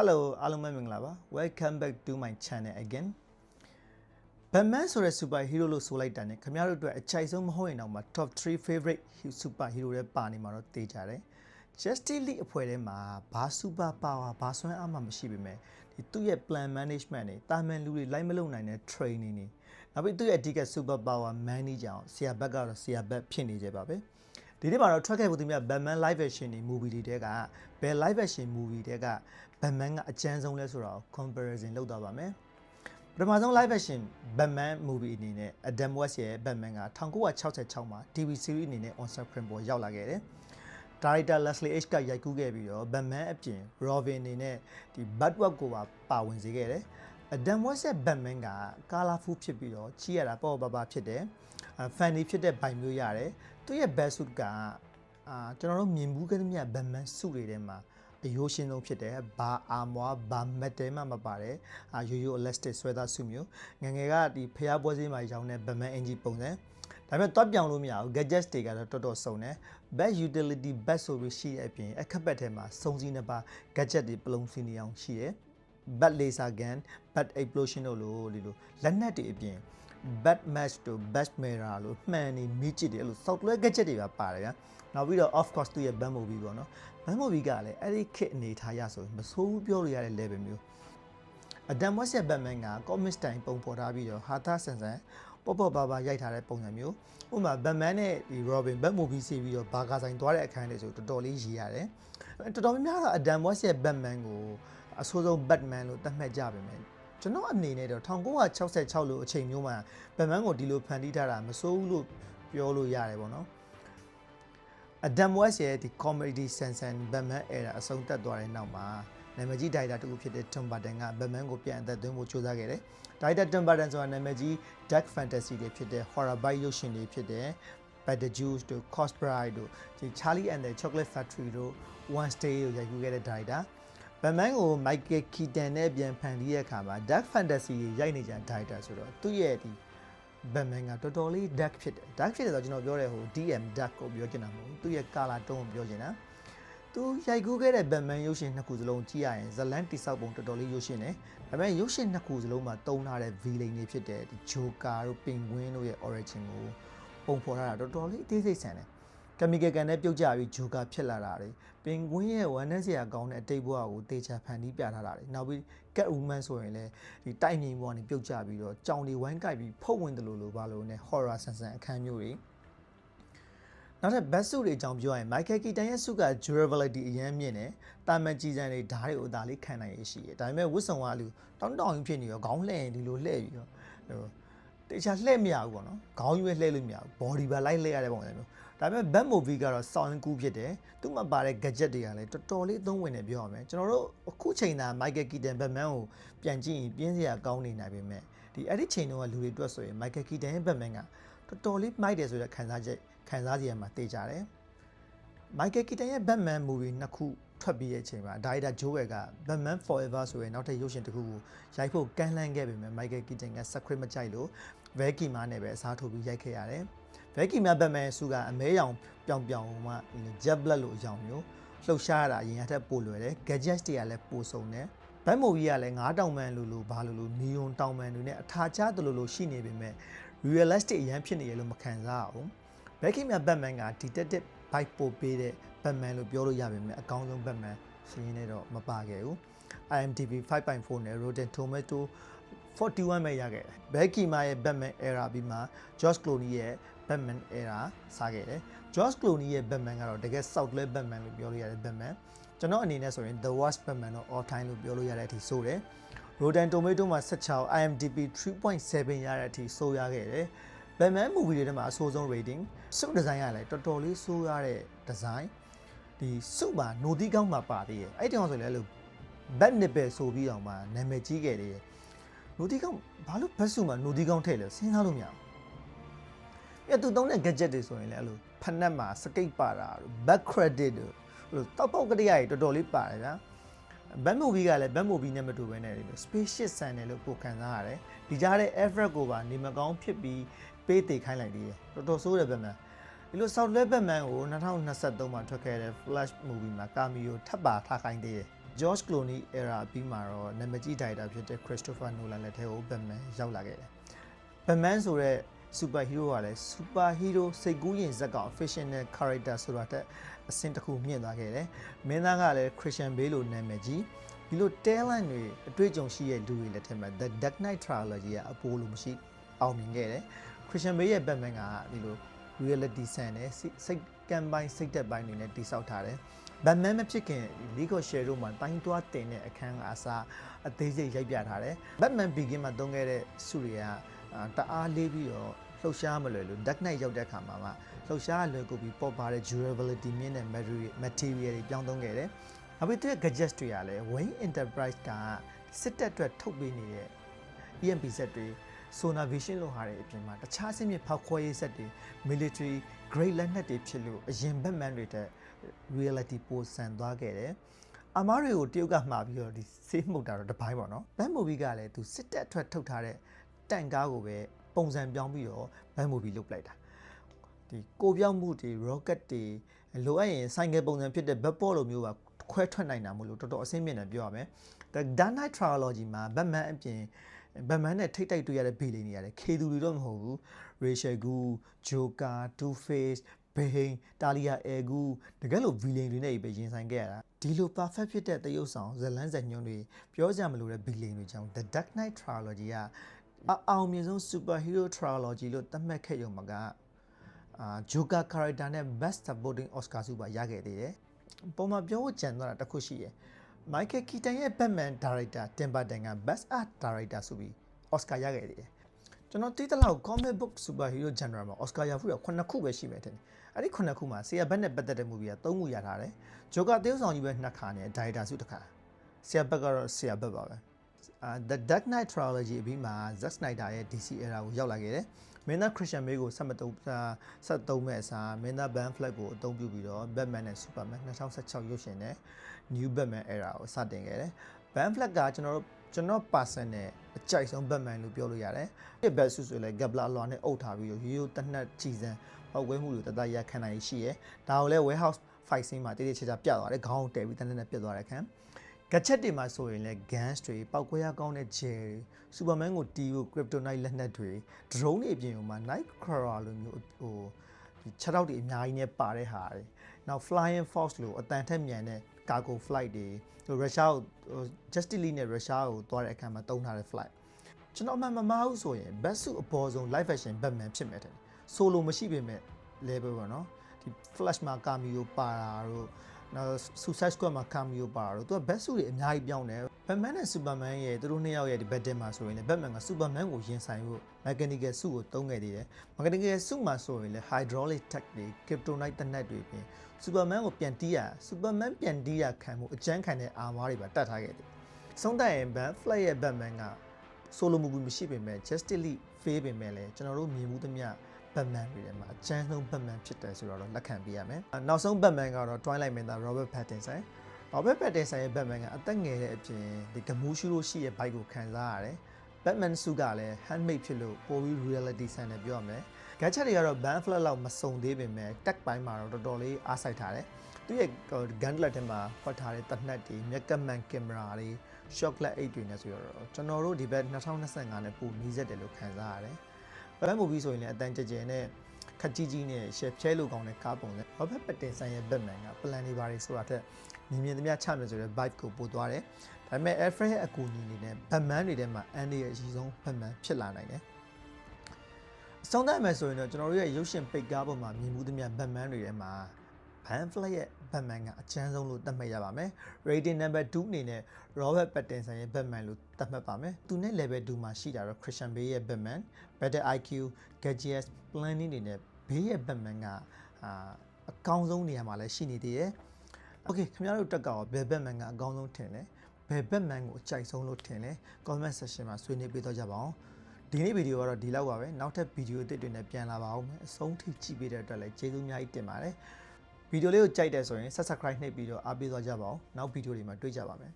Hello အားလုံးပဲမင်္ဂလာပါ Welcome back to my channel again Batman ဆိုတဲ့ super hero လို့ဆိုလိုက်တာ ਨੇ ခင်ဗျားတို့အတွက်အချိုက်ဆုံးမဟုတ်ရင်တော့မှ top 3 favorite super hero တွေပါနေမှာတော့သိကြတယ် Justice League အဖွဲ့ထဲမှာဘာ super power ဘာစွမ်းအားမှမရှိပေမဲ့ဒီသူ့ရဲ့ plan management တွေတာမန်လူတွေလိုက်မလုပ်နိုင်တဲ့ training တွေနောက်ပြီးသူ့ရဲ့အဓိက super power manager အောင်ဆရာဘက်ကတော့ဆရာဘက်ဖြစ်နေကြပါပဲ ဒီနေ့မှာတော့ထွက်ခဲ့ဖို့သူများ Batman live action တွေ movie တွေတဲကဘယ် live action movie တဲက Batman ကအကျန်းဆုံးလဲဆိုတာကို comparison လုပ်သွားပါမယ်ပထမဆုံး live action Batman movie အနေနဲ့ Adam West ရဲ့ Batman က1966မှာ TV series အနေနဲ့ on screen ပေါ်ရောက်လာခဲ့တယ်ဒါရိုက်တာ Leslie H ကရိုက်ကူးခဲ့ပြီးတော့ Batman အပြင် Robin အနေနဲ့ဒီ Batwork ကိုပါပါဝင်စေခဲ့တယ်။ Adam West ရဲ့ Batman က colorful ဖြစ်ပြီးတော့ချီရတာပေါ့ပါပါဖြစ်တယ်။ funny ဖြစ်တဲ့ဘိုင်မျိုးရတယ်။ သူ့ရဲ့ best suit ကအာကျွန်တော်တို့မြင်ဘူးခဲ့သမျှ Batman suit တွေထဲမှာအယိုးရှင်းဆုံးဖြစ်တယ်။ဘာအာမွားဘာမက်တယ်မှမပါတယ်။အာရိုးရိုး elastic sweater suit မျိုးငယ်ငယ်ကဒီဖျားပွဲစည်းမှာရောင်းတဲ့ Batman engine ပုံစံဒါပေမဲ့တွတ်ပြောင်းလို့မရဘူး gadgets တွေကတော့တော်တော်စုံတယ် best utility best ဆိုပြီးရှိတဲ့အပြင်အခက်ပတ်ထဲမှာစုံစည်းနှစ်ပါး gadget တွေပလုံစည်းနေအောင်ရှိတယ် bad laser gun bad explosion တို့လိုဒီလိုလက်နက်တွေအပြင် bad match တို့ best mirror လို့မှန်နေမိချစ်တွေအဲ့လို software gadget တွေပါပါတယ်ဗျာနောက်ပြီးတော့ of course သူ့ရဲ့ band movie ပေါ့နော် band movie ကလည်းအဲ့ဒီခစ်အနေထားရဆိုရင်မဆိုးဘူးပြောလို့ရတဲ့ level မျိုးအဒမ်ဝက်ရဲ့ဘက်မန်ကကောမစ်တိုင်ပုံဖော်ထားပြီးတော့ဟာသာဆန်ဆန်ပေါ့ပေါ့ပါပါရိုက်ထားတဲ့ပုံစံမျိုးဥပမာဘက်မန်နဲ့ဒီ Robin ဘက်မူဗီစီပြီးတော့ဘာကာဆိုင်သွားတဲ့အခန်းလေးဆိုတော်တော်လေးရည်ရတယ်တော်တော်များများကအဒမ်ဝက်ရဲ့ဘက်မန်ကိုအဆိုးဆုံးဘက်မန်လို့သတ်မှတ်ကြပါမယ် ကျွန်တော်အနေနဲ့တော့1966လို့အချိန်မျိုးမှာဘက်မန်ကိုဒီလိုဖန်တီးထားတာမစိုးဘူးလို့ပြောလို့ရတယ်ပေါ့နော်အဒမ်ဝက်ရဲ့ဒီ comedy sense ဘက်မန် era အဆုံးသတ်သွားတဲ့နောက်မှာနာမည်ကြီးဒါရိုက်တာတူဖြစ်တဲ့ Tim Burton ကဘက်မန်ကိုပြန်အသက်သွင်းဖို့ကြိုးစားခဲ့တယ်။ဒါရိုက်တာ Tim Burton ဆိုတာနာမည်ကြီး dark fantasy တွေဖြစ်တဲ့ horror bite ရုပ်ရှင်တွေဖြစ်တဲ့ Beetlejuice တို့ Cosbride တို့ဒီ Charlie and the Chocolate Factory တို့ Wednesday တို့ရိုက်ကူးခဲ့တဲ့ဒါရိုက်တာ ဘက်မန်ကို Michael Keaton နဲ့ပြန်ဖန်တီးတဲ့အခါမှာ dark fantasy ရိုက်နေကြဒါရိုက်တာဆိုတော့သူ့ရဲ့ဒီဘက်မန်ကတော်တော်လေး dark ဖြစ်တယ် dark ဖြစ်တယ်ဆိုတော့ကျွန်တော်ပြောတဲ့ဟို DM dark ကိုပြောချင်တာမဟုတ်ဘူးသူ့ရဲ့ color tone ကိုပြောချင်တာသူရိုက်ကူးခဲ့တဲ့ဘက်မန်ရုပ်ရှင်နှစ်ခုစလုံးကြည့်ရရင်ဇလန်တိဆောက်ပုံတော်တော်လေးရုပ်ရှင်တယ်ဒါပေမဲ့ရုပ်ရှင်နှစ်ခုစလုံးမှာတုံးထားတဲ့ villain တွေဖြစ်တဲ့ဒီ Joker တို့ Penguin တို့ရဲ့ origin ကိုပုံဖော်ထားတာတော်တော်လေးအသေးစိတ်ဆန်တယ် ကမီကယ်ကန်နဲ့ပြုတ်ကြပြီးဂျိုကာဖြစ်လာတာတွေပင်ကွင်းရဲ့ဝမ်းနဲ့စရာကောင်းတဲ့အတိတ်ဘဝကိုတေချာဖန်တီးပြထားတာတွေနောက်ပြီးကက်အူမန်ဆိုရင်လည်းဒီတိုက်မြင်ဘဝကနေပြုတ်ကြပြီးတော့ကြောင်တွေဝိုင်းကိုက်ပြီးဖုတ်ဝင်တယ်လို့လို့ဘာလို့လဲ horror ဆန်ဆန်အခန်းမျိုးတွေနောက်ထပ် best suit တွေအကြောင်းပြောရရင် Michael Keaton ရဲ့ suit က durability အရင်မြင့်တယ်။တာမန်ကြီးစံတွေဓာတ်တွေကိုအသာလေးခံနိုင်ရရှိတယ်။ဒါပေမဲ့ဝတ်ဆောင်ကလူတောင်းတောင်းဖြစ်နေရောခေါင်းလှည့်ရင်ဒီလိုလှည့်ပြီးတော့ဟိုတေချာလှည့်မရဘူးပေါ့နော်။ခေါင်းရွေးလှည့်လို့မရဘူး။ body ပါလိုက်လှည့်ရတဲ့ပုံစံမျိုး။ ဒါပေမဲ့ bad movie ကတော့ sound cool ဖြစ်တယ်။သူ့မှာပါတဲ့ gadget တွေကလည်းတော်တော်လေးအသုံးဝင်တယ်ပြောရမယ်။ကျွန်တော်တို့အခုချိန်သာ Michael Keaton Batman ကိုပြန်ကြည့်ရင်ပြင်းစရာကောင်းနေနိုင်ပေမဲ့ဒီအဲ့ဒီချိန်တုန်းကလူတွေအတွက်ဆိုရင် Michael Keaton ရဲ့ Batman ကတော်တော်လေးမိုက်တယ်ဆိုတဲ့ခံစားချက်ခံစားစီရမှာတေးကြတယ်။ Michael Keaton ရဲ့ Batman movie နှစ်ခုထွက်ပြီးတဲ့အချိန်မှာဒါရိုက်တာ Joel က Batman Forever ဆိုတဲ့နောက်ထပ်ရုပ်ရှင်တစ်ခုကိုရိုက်ဖို့ကမ်းလှမ်းခဲ့ပေမဲ့ Michael Keaton က script မကြိုက်လို့ Valky မားနဲ့ပဲအစားထိုးပြီးရိုက်ခဲ့ရတယ်။ Valky မား Batman စုကအမဲရောင်ပြောင်ပြောင်မှ Jet Black လို့အကြောင်းမျိုးလှုပ်ရှားရတာအရင်ကထက်ပိုလွယ်တယ် gadgets တွေကလည်းပိုစုံတယ်ဘတ်မိုဗီကလည်းငါးတောင်မန်လိုလိုဘာလိုလိုနီယွန်တောင်မန်တွေနဲ့အထာချသလိုလိုရှိနေပေမဲ့ realistic အရန်ဖြစ်နေရလို့မခံစားရဘူးဘက်ခင်မြဘတ်မန်က detective bike ပို့ပေးတဲ့ဘတ်မန်လို့ပြောလို့ရပေမဲ့အကောင်းဆုံးဘတ်မန်စီးရင်လည်းတော့မပါခဲ့ဘူး IMDb 5.4နဲ့ Rotten Tomato 41ပဲရခဲ့တယ်ဘက်ကီမာရဲ့ Batman era ပြီးမှ George Clooney ရဲ့ Batman era စားခဲ့တယ် George Clooney ရဲ့ Batman ကတော့တကယ် South လဲ Batman လို့ပြောလို့ရတဲ့ Batman ကျွန်တော်အနေနဲ့ဆိုရင် The Worst Batman တော့ all time လို့ပြောလို့ရတဲ့အထိဆိုတယ် Rotten Tomato မှာ16 IMDb 3.7ရတဲ့အထိဆိုရခဲ့တယ် Batman movie တွေထဲမှာအဆိုးဆုံး rating စုဒီဇိုင်းကလည်းတော်တော်လေးဆိုးရတဲ့ဒီဇိုင်းဒီစုမှာ no တီးကောင်းမှာပါသေးတယ်အဲ့တောင်ဆိုလည်းအဲ့လို bad nipple ဆိုပြီးအောင်မှာနာမည်ကြီးခဲ့တယ်노တီကောင်ဘာလို့ဘတ်စုမှာ노တီကောင်ထည့်လဲစဉ်းစားလို့မရဘူး။ အဲ့သူသုံးတဲ့ gadget တွေဆိုရင်လည်းအဲ့လိုဖက်နက်မှာစကိတ်ပါတာတို့ back credit တို့အဲ့လိုတောက်ပေါက်ကတည်းကတော်တော်လေးပါတယ်ဗျာ။ back movie ကလည်း back movie နဲ့မတူဘဲနဲ့ spaceship ဆန်တယ်လို့ပိုခံစားရတယ်။ဒီကြားတဲ့ effort ကိုပါနေမကောင်းဖြစ်ပြီးပေးတည်ခိုင်းလိုက်သေးတယ်။တော်တော်ဆိုးတယ်ဗျာ။ဒီလို South Left Batman ကို2023မှာထွက်ခဲ့တဲ့ Flash movie မှာကာမီယိုထပ်ပါထားခိုင်းသေးတယ်။ George Clooney era အပြီးမှာတော့နာမည်ကြီးဒါရိုက်တာဖြစ်တဲ့ Christopher Nolan လက်ထဲကို Batman ရောက်လာခဲ့တယ်။ Batman ဆိုတဲ့ super hero ကလည်း super hero စိတ်ကူးရင်ဇက်ကောင် fictional character ဆိုတာတဲ့အဆင့်တစ်ခုမြင့်သွားခဲ့တယ်။မင်းသားကလည်း Christian Bale လိုနာမည်ကြီးဒီလို talent တွေအတွေ့အကြုံရှိတဲ့လူတွေလက်ထက်မှာ The Dark Knight trilogy ကအပိုးလို့မရှိအောင်မြင်ခဲ့တယ်။ Christian Bale ရဲ့ Batman ကဒီလို reality ဆန်တယ်စိတ်ကံပိုင်းစိတ်သက်ပိုင်းတွေနဲ့တိဆောက်ထားတယ်။ Batman မဖြစ်ခင် League of Shadow မှာတိုင်းသွားတင်တဲ့အခန်းကအစားအသေးစိတ်ရိုက်ပြထားတယ်။ Batman Begin မှာသုံးခဲ့တဲ့စုတွေကတအားလေးပြီးတော့ လှုပ်ရှားမလွယ်လို့ Dark Knight ရောက်တဲ့အခါမှာမှလှုပ်ရှားလွယ်ကူပြီးပေါ်ပါတဲ့ durability မြင့်တဲ့ material material တွေပြောင်းသုံးခဲ့တယ်။နောက်ပြီးသူရဲ့ gadgets တွေကလည်း Wayne Enterprise ကစစ်တပ်အတွက်ထုတ်ပေးနေတဲ့ EMP set တွေ sonar vision လို့ဟာတွေအပြင်မှာတခြားစင်းမြဖောက်ခွဲရေး set တွေ military grade လက်နက်တွေဖြစ်လို့အရင် Batman တွေတဲ့ reality ပိုဆန်သွားခဲ့တယ်။အမားတွေကိုတရုတ်ကမှာပြီးတော့ဒီဆေးမှုတ်တာတော့တပိုင်းပေါ့နော်။ဘတ်မူဗီကလည်းသူစစ်တပ်အတွက်ထုတ်ထားတဲ့တန်ကားကိုပဲ ပုံစံပြောင်းပြီးတော့ဘတ်မူဗီလုပ်လိုက်တာ။ဒီကိုပြောင်းမှုတွေ rocket တွေလိုအပ်ရင်ဆိုင်ကယ်ပုံစံဖြစ်တဲ့ bat ball လိုမျိုးပါခွဲထွက်နိုင်တာမို့လို့တော်တော်အဆင့်မြင့်တယ်ပြောရမယ်။ The Dark Knight Trilogy မှာ Batman အပြင် Batman နဲ့ထိတ်တိုက်တွေ့ရတဲ့ဘီလီနီရတယ်ခေသူတွေတော့မဟုတ်ဘူး Rachel Gu Joker Two Face Bane Talia al Ghul တကယ်လို့ villain တွေနဲ့ပဲရင်ဆိုင်ခဲ့ရတာဒီလို perfect ဖြစ်တဲ့တရုပ်ဆောင်ဇလန်းဇညွန်းတွေပြောကြမလို့တဲ့ villain တွေကြောင့် The Dark Knight Trilogy က အအောင်မြင်ဆုံး superhero trilogy လို့သတ်မှတ်ခဲ့ရုံမှာကအာ Joker character နဲ့ Best Supporting Oscar ဆုပါရခဲ့သေးတယ်ပုံမှန်ပြောဖို့ကြံသွားတာတစ်ခုရှိရယ် Michael Keaton ရဲ့ Batman Director Tim Burton က Best Art Director ဆိုပြီး Oscar ရခဲ့တယ်ကျွန်တော်သိသလောက် comic book superhero genre မှာ Oscar ရဖို့ရခုနှစ်ခုပဲရှိမယ်ထင်တယ်အဲ့ဒီခုနှစ်ခုမှာဆရာဘက်နဲ့ပတ်သက်တဲ့ movie က၃ခုရထားတယ် Joker တေးဥဆောင်ကြီးပဲနှစ်ခါနဲ့ Director ဆုတစ်ခါဆရာဘက်ကတော့ဆရာဘက်ပါပဲအာ The Dark Knight Trilogy အပြီးမှာ Zack Snyder ရဲ့ DC era ကိုရောက်လာခဲ့တယ်မင်းသား Christian Bale ကိုဆက်မတုံးဆက်သုံးမဲ့အစားမင်းသား Ben Affleck ကိုအသုံးပြုပြီးတော့ Batman နဲ့ Superman 2016ရုပ်ရှင်နဲ့ New Batman era ကိုစတင်ခဲ့တယ်။ Ben Affleck ကကျွန်တော်တို့ကျွန်တော် person နဲ့အကြိုက်ဆုံး Batman လို့ပြောလို့ရတယ်။ဒီ best suit ဆိုလည်း Gabla လွာနဲ့အုပ်ထားပြီးတော့ရိုးရိုးတနက်ကြည်စံပောက်ကွဲမှုတွေတသက်ရခံနိုင်ရှိရဲ။ဒါကိုလည်း warehouse fight scene မှာတိတိကျကျပြသွားတယ်။ခေါင်းကိုတဲပြီးတနက်နဲ့ပြတ်သွားတဲ့ခံ။ gadget တွေမှာဆိုရင်လည်း guns တွေပောက်ကွဲရကောင်းတဲ့ gel တွေ Superman ကိုတီးဖို့ kryptonite လက်နက်တွေ drone တွေအပြင်မှာ night crawler လိုမျိုးဟိုဒီ6တောက်တွေအများကြီးနဲ့ပါတဲ့ဟာတွေနောက် flying fox လို့အတန်ထက်မြန်တဲ့ cargo flight တွေဟိုရုရှားကိုဟို justice league နဲ့ရုရှားကိုသွားတဲ့အခါမှာတုံးထားတဲ့ flight ကျွန်တော်အမှန်မမှားဘူးဆိုရင် best suit အပေါ်ဆုံး live action batman ဖြစ်မယ်တဲ့ solo မရှိပေမဲ့ level ပေါ့နော်ဒီ flash မှာ cameo ပါတာတို့နောက် suicide squad မှာ cameo ပါတာတို့သူက best suit တွေအများကြီးပြောင်းတယ် batman နဲ့ superman ရဲ့သူတို့နှစ်ယောက်ရဲ့ဒီ battle မှာဆိုရင်လည်း batman က superman ကိုရင်ဆိုင်ဖို့ mechanical suit ကိုတုံးခဲ့သေးတယ် mechanical suit မှာဆိုရင်လည်း hydraulic tech တွေ kryptonite တနက်တွေပြင် superman ကိုပြန်တီးရ superman ပြန်တီးရခံမှုအကျန်းခံတဲ့ armor တွေပါတတ်ထားခဲ့တယ်ဆုံးသက်ရင် ban flag ရဲ့ batman က solo movie မရှိပေမဲ့ justice league fail ပေမဲ့လည်းကျွန်တော်တို့မြင်မှုသမျှ Batman တွေထဲမှာအချမ်းဆုံး Batman ဖြစ်တယ်ဆိုတော့လက်ခံပေးရမယ်။နောက်ဆုံး Batman ကတော့ Twilight မင်းသား Robert Pattinson ။ Robert Pattinson ရဲ့ Batman ကအသက်ငယ်တဲ့အပြင်ဒီဂမူးရှူလို့ရှိရဲ့ bike ကိုခံစားရတယ်။ Batman suit ကလည်း handmade ဖြစ်လို့ပိုပြီး reality ဆန်တယ်ပြောရမယ်။ gadget တွေကတော့ Ben Affleck လောက်မစုံသေးပေမဲ့ tech ပိုင်းမှာတော့တော်တော်လေးအားစိုက်ထားတယ်။သူရဲ့ gun လက်ထဲမှာဖွက်ထားတဲ့တနက်တွေမျက်ကမှန်ကင်မရာတွေ shotlet 8တွေနဲ့ဆိုတော့ကျွန်တော်တို့ဒီဘက်2025နဲ့ပိုနီးစက်တယ်လို့ခံစားရတယ်။ ဘက်မူဗီဆိုရင်လည်းအတန်ကြကြနဲ့ခက်ကြီးကြီးနဲ့ရှယ်ဖြဲလိုကောင်းတဲ့ကားပုံစံဘာဘက်ပတင်ဆန်ရဲ့ Batman က plan တွေဘာတွေဆိုတာထက်မြင်မြင်သမျှချမယ်ဆိုတဲ့ vibe ကိုပို့သွားတယ်။ဒါပေမဲ့ Alfred ရဲ့အကူအညီအနေနဲ့ Batman တွေထဲမှာအန်ဒီရဲ့အကြီးဆုံး Batman ဖြစ်လာနိုင်တယ်။အဆုံးသတ်မယ်ဆိုရင်တော့ကျွန်တော်တို့ရဲ့ရုပ်ရှင်ပိတ်ကားပေါ်မှာမြင်မှုသမျှ Batman တွေထဲမှာ Ben Affleck ရဲ့ Batman ကအချမ်းဆုံးလို့သတ်မှတ်ရပါမယ်။ Rating number 2အနေနဲ့ Robert Pattinson ရဲ့ Batman လို့သတ်မှတ်ပါမယ်။သူနဲ့ level 2မှာရှိတာတော့ Christian Bale ရဲ့ Batman, Better IQ, Gadgets, Planning တွေနဲ့ Bale ရဲ့ Batman ကအာအကောင်းဆုံးနေရာမှာလည်းရှိနေသေးတယ်။ Okay ခင်ဗျားတို့တက်ကရောဘယ် Batman ကအကောင်းဆုံးထင်လဲ။ဘယ် Batman ကိုအကြိုက်ဆုံးလို့ထင်လဲ။ comment section မှာဆွေးနွေးပေးတော့ကြပါအောင်။ဒီနေ့ဗီဒီယိုကတော့ဒီလောက်ပါပဲနောက်ထပ်ဗီဒီယိုအသစ်တွေနဲ့ပြန်လာပါအောင်မယ်အဆုံးထိကြည့်ပေးတဲ့အတွက်လည်းကျေးဇူးအများကြီးတင်ပါတယ် ဗီဒီယိုလေးကိုကြိုက်တယ်ဆိုရင် subscribe နှိပ်ပြီးတော့အားပေးသွားကြပါအောင်နောက်ဗီဒီယိုတွေမှာတွေ့ကြပါမယ်